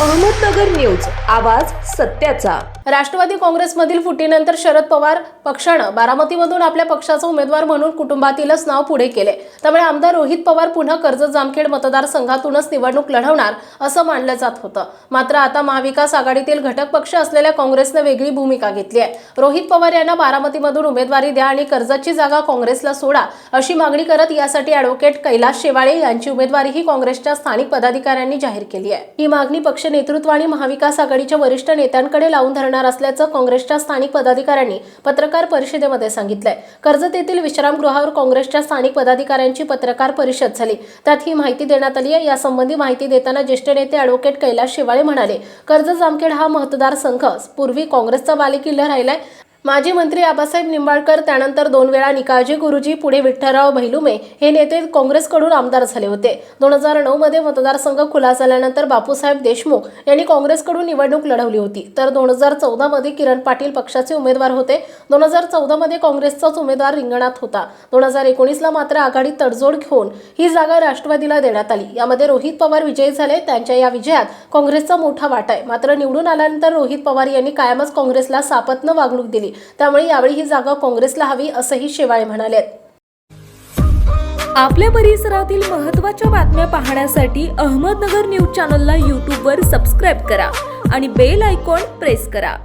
Ahmednagar news आवाज सत्याचा. राष्ट्रवादी काँग्रेसमधील फुटीनंतर शरद पवार पक्षानं बारामतीमधून आपल्या पक्षाचा उमेदवार म्हणून कुटुंबातीलच नाव पुढे केले. त्यामुळे आमदार रोहित पवार पुन्हा कर्जत जामखेड मतदारसंघातूनच निवडणूक लढवणार असं मानलं जात होतं. मात्र आता महाविकास आघाडीतील घटक पक्ष असलेल्या काँग्रेसनं वेगळी भूमिका घेतली आहे. रोहित पवार यांना बारामतीमधून उमेदवारी द्या आणि कर्जतची जागा काँग्रेसला सोडा अशी मागणी करत यासाठी अॅडव्होकेट कैलास शेवाळे यांची उमेदवारीही काँग्रेसच्या स्थानिक पदाधिकाऱ्यांनी जाहीर केली आहे. ही मागणी पक्ष नेतृत्व आणि महाविकास आघाडीच्या वरिष्ठ नेत्यांकडे लावून धरणार असल्याचं काँग्रेसच्या स्थानिक पदाधिकाऱ्यांनी पत्रकार परिषदेमध्ये सांगितलंय. कर्जत येथील विश्रामगृहावर काँग्रेसच्या स्थानिक पदाधिकाऱ्यांची पत्रकार परिषद झाली. त्यात ही माहिती देण्यात आली आहे. यासंबंधी माहिती देताना ज्येष्ठ नेते अॅडव्होकेट कैलास शेवाळे म्हणाले कर्जत जामखेड हा मतदारसंघ पूर्वी काँग्रेसचा बालेकिल्ला राहिलाय. माजी मंत्री आबासाहेब निंबाळकर त्यानंतर दोन वेळा निकाळजी गुरुजी पुढे विठ्ठलराव भैलुमे हे नेते काँग्रेसकडून आमदार झाले होते. दोन हजार नऊ मध्ये मतदारसंघ खुला झाल्यानंतर बापूसाहेब देशमुख यांनी काँग्रेसकडून निवडणूक लढवली होती. तर दोन हजार चौदा मध्ये किरण पाटील पक्षाचे उमेदवार होते. दोन हजार चौदा मध्ये काँग्रेसचाच उमेदवार रिंगणात होता. दोन हजार एकोणीसला मात्र आघाडीत तडजोड घेऊन ही जागा राष्ट्रवादीला देण्यात आली. यामध्ये रोहित पवार विजयी झाले. त्यांच्या या विजयात काँग्रेसचा मोठा वाटा आहे. मात्र निवडून आल्यानंतर रोहित पवार यांनी कायमच काँग्रेसला सापत्न वागणूक दिली. त्यामुळे यावेळी ही जागा काँग्रेसला हवी असंही शेवाळे म्हणाले आपल्या परिसरातील महत्त्वाच्या बातम्या पाहण्यासाठी अहमदनगर न्यूज चॅनलला यूट्यूबवर सबस्क्राईब करा आणि बेल आयकॉन प्रेस करा.